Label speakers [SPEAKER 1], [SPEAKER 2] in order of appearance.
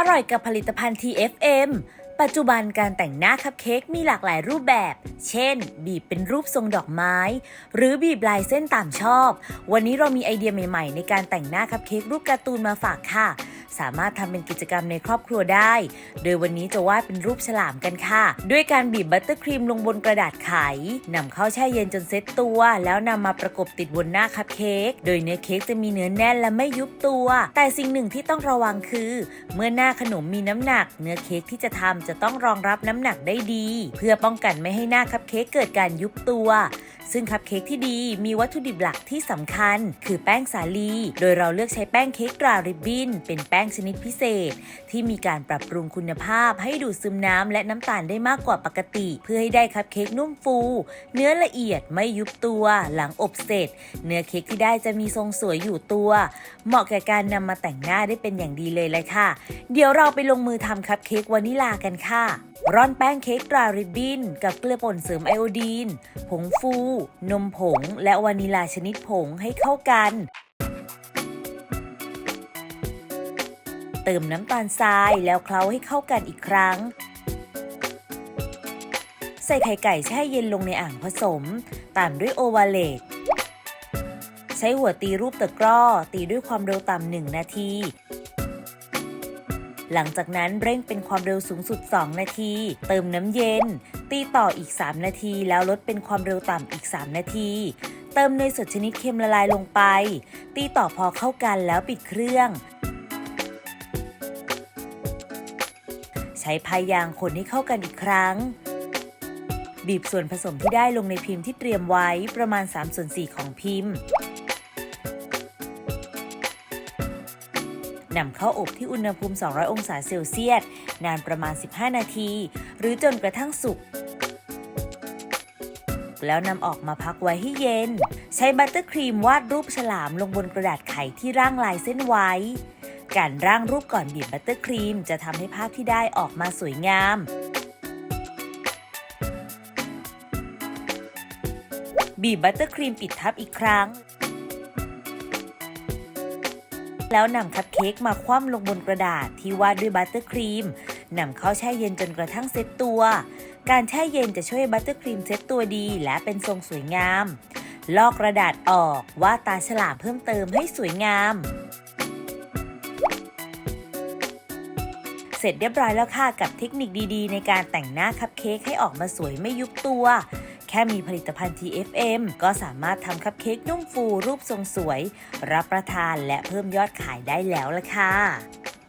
[SPEAKER 1] อร่อยกับผลิตภัณฑ์ TFM ปัจจุบันการแต่งหน้าคัพเค้กมีหลากหลายรูปแบบ เช่น บีบเป็นรูปทรงดอกไม้ หรือบีบลายเส้นตามชอบ วันนี้เรามีไอเดียใหม่ๆ ในการแต่งหน้าคัพเค้กรูปการ์ตูนมาฝากค่ะ สามารถทำเป็นกิจกรรมในครอบครัวได้ โดยวันนี้จะวาดเป็นรูปฉลามกันค่ะ ด้วยการบีบบัตเตอร์ครีมลงบนกระดาษไขนำเข้าแช่เย็นจนเซ็ตตัว แล้วนำมาประกบติดบนหน้าคัพเค้ก โดยเนื้อเค้กจะมีเนื้อแน่นและไม่ยุบตัว แต่สิ่งหนึ่งที่ต้องระวังคือ เมื่อหน้าขนมมีน้ำหนัก เนื้อเค้กที่จะทำจะต้องรองรับน้ำหนักได้ดี เพื่อป้องกันไม่ให้หน้าคัพเค้กเกิดการยุบตัว ซึ่งคัพเค้กที่ดีมีวัตถุดิบหลักที่สำคัญ คือแป้งสาลี โดยเราเลือกใช้แป้งเค้กตราริบบิ้น เป็นแป้งชนิดพิเศษ ที่มีการปรับปรุงคุณภาพให้ดูดซึมน้ำและน้ำตาลได้มากกว่าปกติ เพื่อให้ได้คัพเค้กนุ่มฟู เนื้อละเอียดไม่ยุบตัว หลังอบเสร็จ เนื้อเค้กที่ได้จะมีทรงสวยอยู่ตัว เหมาะแก่การนำมาแต่งหน้าได้เป็นอย่างดีเลยเลยค่ะ เดี๋ยวเราไปลงมือทำคัพเค้กวานิลากันค่ะ ร่อนแป้งเค้กตราริบบิ้น กับเกลือป่นเสริมไอโอดีน ผงฟู นมผง และวานิลาชนิดผงให้เข้ากัน เติมน้ำตาลทรายแล้วเคล้าให้เข้ากันอีกครั้ง ใส่ไข่ไก่แช่เย็นลงในอ่างผสม ตามด้วยโอวาเลตใช้หัวตีรูปตะกร้อ ตีด้วยความเร็วต่ำหนึ่งนาที หลังจากนั้นเร่งเป็นความเร็วสูงสุด 2 นาที เติมน้ำเย็น ตีต่ออีก 3 นาที แล้วลดเป็นความเร็วต่ำอีก 3 นาทีเติมเนยสดชนิดเค็มละลายลงไป ตีต่อพอเข้ากันแล้วปิดเครื่อง ใช้พายยางคนให้เข้ากันอีกครั้ง บีบส่วนผสมที่ได้ลงในพิมพ์ที่เตรียมไว้ประมาณ3ส่วน4ของพิมพ์ นำเข้าอบที่อุณหภูมิ 200 องศาเซลเซียส นานประมาณ 15 นาที หรือจนกระทั่งสุก แล้วนำออกมาพักไว้ให้เย็น ใช้บัตเตอร์ครีมวาดรูปฉลามลงบนกระดาษไขที่ร่างลายเส้นไว้ การร่างรูปก่อนบีบบัตเตอร์ครีมจะทำให้ภาพที่ได้ออกมาสวยงามบีบบัตเตอร์ครีมปิดทับอีกครั้ง แล้วนำคัพเค้กมาคว่ำลงบนกระดาษที่วาดด้วยบัตเตอร์ครีมนำเข้าแช่เย็นจนกระทั่งเซ็ตตัว การแช่เย็นจะช่วยบัตเตอร์ครีมเซ็ตตัวดีและเป็นทรงสวยงาม ลอกกระดาษออกวาดตาฉลามเพิ่มเติมให้สวยงาม เสร็จเรียบร้อยแล้วค่ะกับเทคนิคดีๆ ในการแต่งหน้าคัพเค้กให้ออกมาสวยไม่ยุบตัว แค่มีผลิตภัณฑ์ TFM ก็สามารถทำคัพเค้กนุ่มฟูรูปทรงสวย รับประทานและเพิ่มยอดขายได้แล้วละค่ะ